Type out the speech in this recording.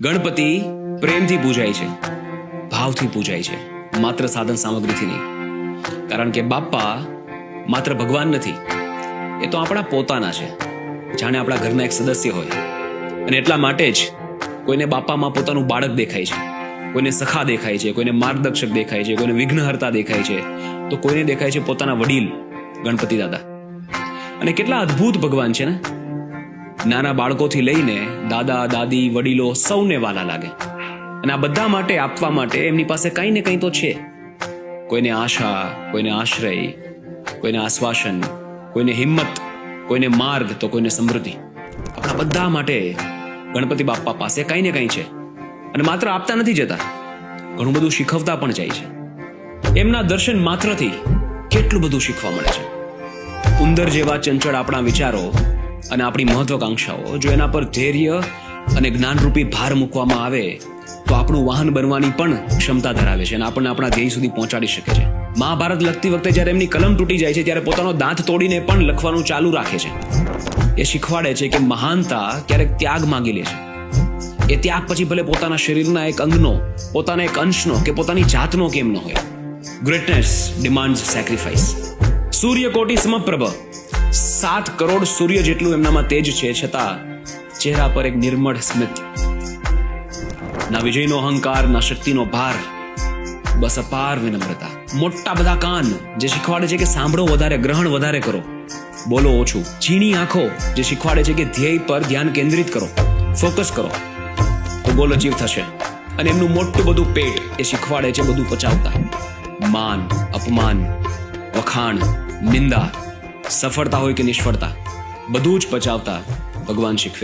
ગણપતિ પ્રેમથી પૂજાય છે, ભાવથી પૂજાય છે, માત્ર સાધન સામગ્રીથી નહીં. કારણ કે બાપ્પા માત્ર ભગવાન નથી, એ તો આપણા પોતાના છે, જાણે આપણા ઘરના એક સદસ્ય હોય. અને એટલા માટે જ કોઈને બાપામાં પોતાનું બાળક દેખાય છે, કોઈને સખા દેખાય છે, કોઈને માર્ગદર્શક દેખાય છે, કોઈને વિઘ્નહર્તા દેખાય છે, તો કોઈને દેખાય છે પોતાના વડીલ ગણપતિ દાદા. અને કેટલા અદ્ભુત ભગવાન છે ને? નાના બાળકોથી લઈને દાદા, દાદી, વડીલો સૌને વાલા લાગે. અને આ બધા માટે, આપવા માટે એમની પાસે કંઈ ને કંઈ તો છે. કોઈને આશા, કોઈને આશ્રય, કોઈને આશ્વાસન, કોઈને હિંમત, કોઈને માર્ગ, તો કોઈને સમૃદ્ધિ. આપણા બધા માટે ગણપતિ બાપ્પા પાસે કંઈ ને કંઈ છે. અને માત્ર આપતા નથી જતા, ઘણું બધું શીખવતા પણ જાય છે. એમના દર્શન માત્રથી કેટલું બધું શીખવા મળે છે. ઉંદર જેવા ચંચળ આપણા વિચારો અને આપણી મહત્વકાંક્ષાઓ. જો એના પર ધૈર્ય અને જ્ઞાનરૂપી ભાર મૂકવામાં આવે, તો આપણું વાહન બનવાની પણ ક્ષમતા ધરાવે છે અને આપણને આપણા ધ્યેય સુધી પહોંચાડી શકે છે. મહાભારત લખતી વખતે જ્યારે એમની કલમ તૂટી જાય છે, ત્યારે પોતાનો દાંત તોડીને પણ લખવાનું ચાલુ રાખે છે. એ શીખવાડે છે કે મહાનતા ક્યારેક ત્યાગ માંગી લે છે. એ ત્યાગ પછી ભલે પોતાના શરીરના એક અંગનો, પોતાના એક અંશનો કે પોતાની જાતનો કેમ ન હોય. ગ્રેટનેસ ડિમાન્ડ સેક્રિફાઈસ સૂર્ય કોટી સમપ્રભ. સાત કરોડ સૂર્ય જેટલું એમનામાં તેજ છે, છતાં ચહેરા પર એક નિર્મળ સ્મિત. ના વિજયનો અહંકાર, ના શક્તિનો ભાર, બસ અપાર વિનમ્રતા. મોટા બધા કાન જે શીખવાડે છે કે સાંભળો વધારે, ગ્રહણ વધારે કરો. બોલો ઓછું. ઝીણી આંખો જે શીખવાડે છે કે ધ્યેય પર ધ્યાન કેન્દ્રિત કરો. ફોકસ કરો. તો બોલો જીવ થશે. અને એમનું મોટું બધું પેટ એ શીખવાડે છે બધું પચાવતા. માન, અપમાન, વખાણ, નિંદા. સફળતા હોય કે નિષ્ફળતા બધું જ પચાવતા ભગવાન શીખવે